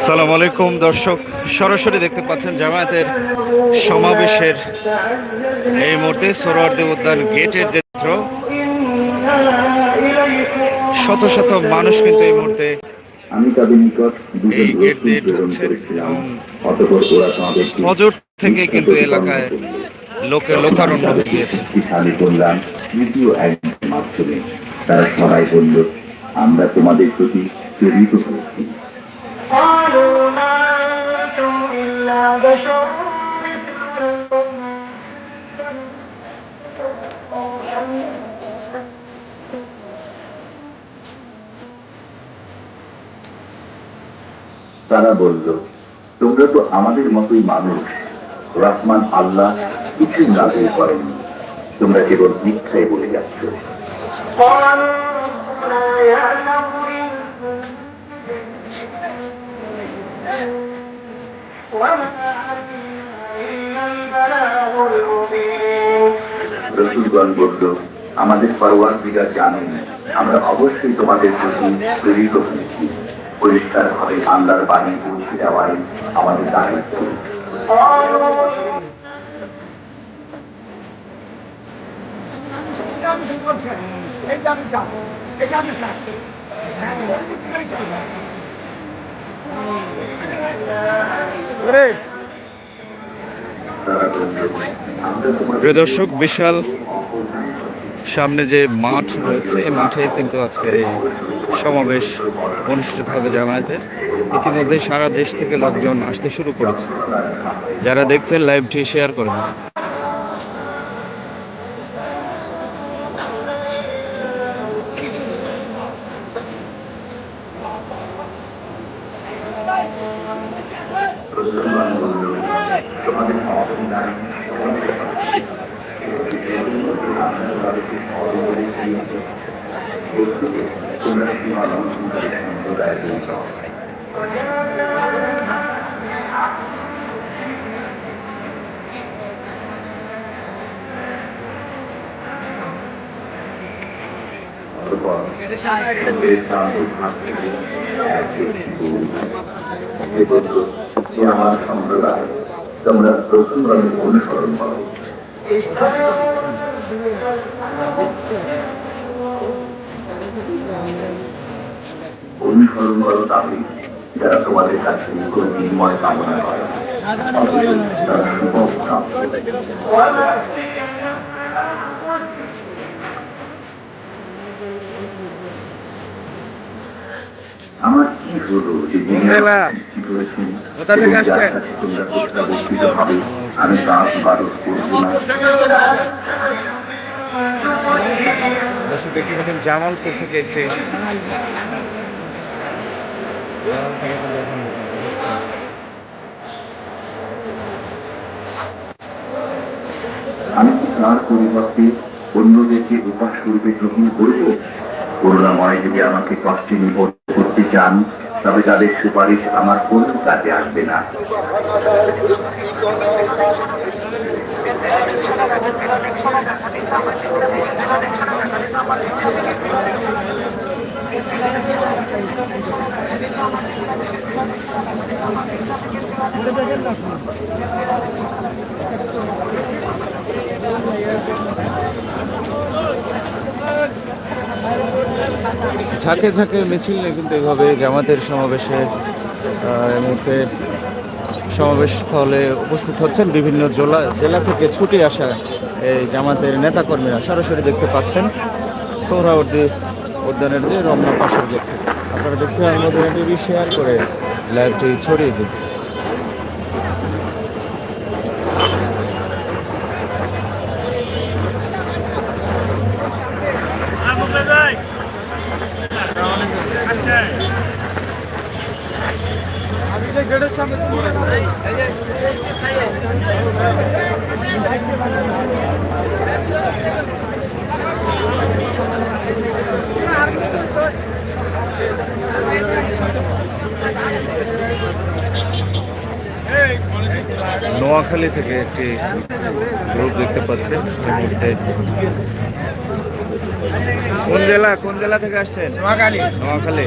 আসসালামু আলাইকুম দর্শক। সরাসরি দেখতে পাচ্ছেন জামায়াতের সমাবেশের এই মুহূর্তে সোহরাওয়ার্দী উদ্যান গেটের যে চিত্র শত শত মানুষ কিন্তু এই মুহূর্তে এই গেট দিয়ে ঢুকছেন ফজর থেকে কিন্তু এলাকায় লোকে লোকারণ্য হয়ে গিয়েছে। তারা সবাই বলল আমরা তোমাদের প্রতি প্রেরিত হয়েছি। قالوا ما أنتم إلا بشر مثلكم তারা বলল তোমরা তো আমাদের মতোই মানুষ রহমান আল্লাহ কিছুই নাজিল করেননি তোমরা কেবল মিথ্যাই বলে যাচ্ছ রসুলগণ বলল, আমাদের পরওয়ারদিগা জানেন আমরা অবশ্যই তোমাদের প্রতি প্রেরিত হয়েছি। পরিষ্কার ভাবে আন্দার বাণী পৌঁছে দেওয়াই আমাদের দায়িত্ব। এই দর্শক, বিশাল সামনে যে মাঠ রয়েছে, এই মাঠে কিন্তু আজকের এই সমাবেশ অনুষ্ঠিত হবে জামায়াতের ইতিমধ্যে সারা দেশ থেকে লোকজন আসতে শুরু করেছে। যারা দেখছেন লাইভটি শেয়ার করবেন রসুলগণ বলল তোমাদের সমাধান নাই আমরা তাদেরকে সহজ বস্তুতে তোমরা সীমা লঙ্ঘনকারী সম্প্রদায় আমার সম্প্রদায় তোমরা রসুলগণের অনুসরণ করো অনুসরণ করো তাদের যারা তোমাদের কাছে কোনো বিনিময় কামনা করে তারা আমার কি হলো যে আমি তার ইবাদত করব না দর্শক দেখতে পাচ্ছেন, জামালপুর থেকে একটি আমি তার পরিবর্তে অন্যদেরকে উপাস রূপে গ্রহণ করব? করুণাময় যদি আমাকে কষ্টে নিবদ্ধ করতে চান, তবে তাদের সুপারিশ আমার কোন কাজে আসবে না। ঝাঁকে ঝাঁকে মিছিল কিন্তু এভাবে জামাতের সমাবেশে মুহূর্তে সমাবেশ স্থলে উপস্থিত হচ্ছেন বিভিন্ন জেলা জেলা থেকে ছুটে আসা এই জামাতের নেতাকর্মীরা সরাসরি দেখতে পাচ্ছেন। সোহরাওয়ার্দী উদ্যানের যে রমনা পাশের গেট আপনারা দেখছেন আমাদের টিভি শেয়ার করে লাইভটি ছড়িয়ে দিন নোয়াখালী থেকে একটি গ্রুপ দেখতে পাচ্ছেন এই মুহূর্তে কোন জেলা কোন জেলা থেকে আসছেন নোয়াখালী নোয়াখালী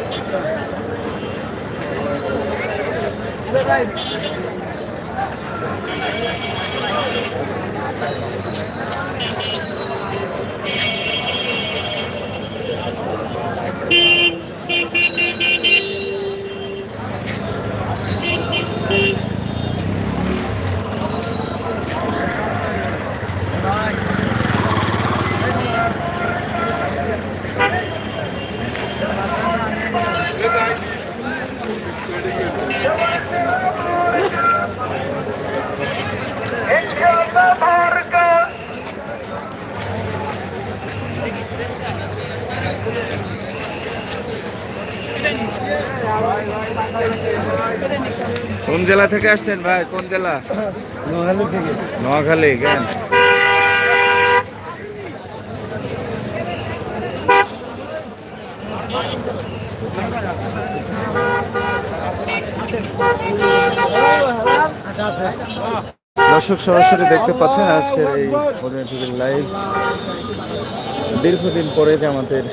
Thank you. কোন জেলা থেকে আসছেন ভাই? কোন জেলা? নোয়াখালী থেকে। নোয়াখালী কেন? দর্শক সরাসরি দেখতে পাচ্ছেন আজকের এই মদিনা লাইভ দীর্ঘদিন পরে যে আমাদের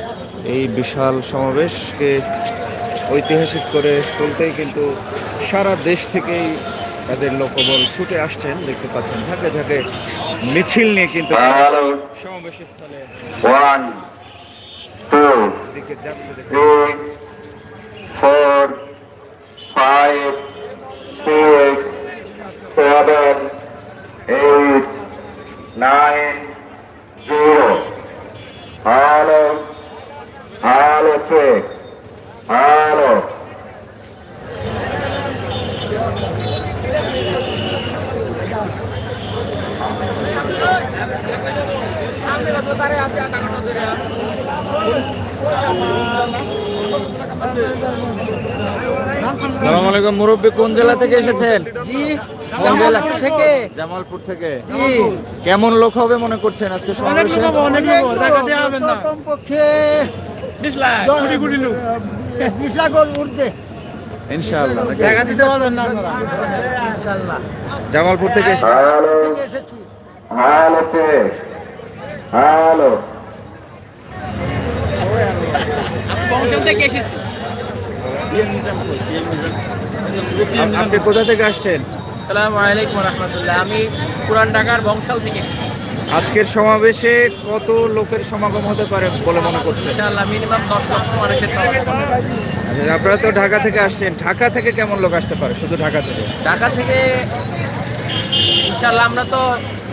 এই বিশাল সমাবেশকে ঐতিহাসিক করে তুলতেই কিন্তু সারা দেশ থেকেই তাদের লোকবল ছুটে আসছেন। দেখতে পাচ্ছেন ঝাঁকে ঝাঁকে মিছিল নিয়ে কিন্তু সমাবেশ স্থলে দিকে যাচ্ছে দেখতে সালাম আলাইকুম মুরব্বী কোন জেলা থেকে এসেছেন? জি জামালপুর থেকে। জামালপুর থেকে। জি। কেমন লোক হবে মনে করছেন আজকে সমাবেশে? অনেক লোক, কমপক্ষে লাখ। লাখ ইনশাআল্লাহ জায়গা দিতে পারবেন না ইনশাল্লাহ জামালপুর. থেকে এসেছি। থেকে এসেছি? আপ- আপনি কোথা থেকে আসছেন? সালাম আলাইকুম রহমতুল্লাহ। আমি পুরান ঢাকার বংশাল থেকে এসেছি। আজকের সমাবেশে কত লোকের সমাগম হতে পারে বলে মনে করছেন? ইনশাআল্লাহ মিনিমাম দশ লক্ষ মানুষের সমাগম আচ্ছা, আপনারা তো ঢাকা থেকে আসছেন। ঢাকা থেকে কেমন লোক আসতে পারে? শুধু ঢাকা থেকে? ঢাকা থেকে ইনশাআল্লাহ আমরা তো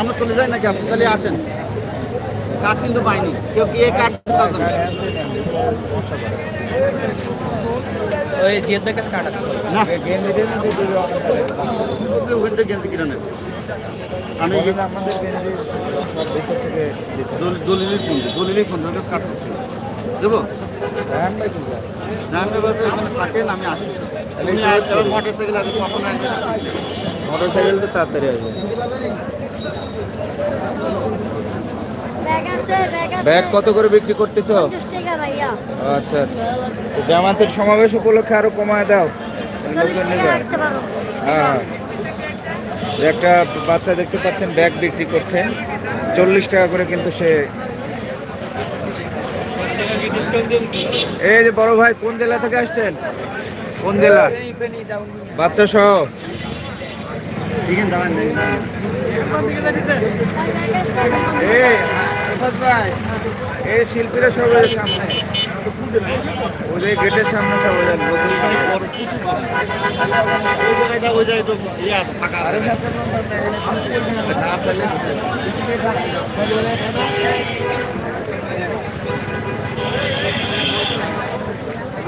আমরা চলে যাই নাকি? আপনি তাহলে আসেন। কাঠ কিন্তু পাইনি। কেউ গিয়ে কাঠ ওই কাছে আছে। না। ওখান থেকে গেঞ্জি কিনে নেন। আমি। জলিলি ফোন জলিলি ফোন ধরে দেবো? থাকেন আমি মোটর সাইকেল আমি কখন আসবেন মোটরসাইকেল তো তাড়াতাড়ি আসবে ব্যাগ কত করে বিক্রি করতেছো? আচ্ছা আচ্ছা। তো জামাতের সমাবেশ উপলক্ষে আরও কমায় দাও। হ্যাঁ। একটা বাচ্চা দেখতে পাচ্ছেন ব্যাগ বিক্রি করছেন চল্লিশ টাকা করে কিন্তু সে এই যে বড় ভাই, কোন জেলা থেকে আসছেন? কোন জেলা? বাচ্চা সহ। শিল্পীরা সামনে। গেটের সামনে সব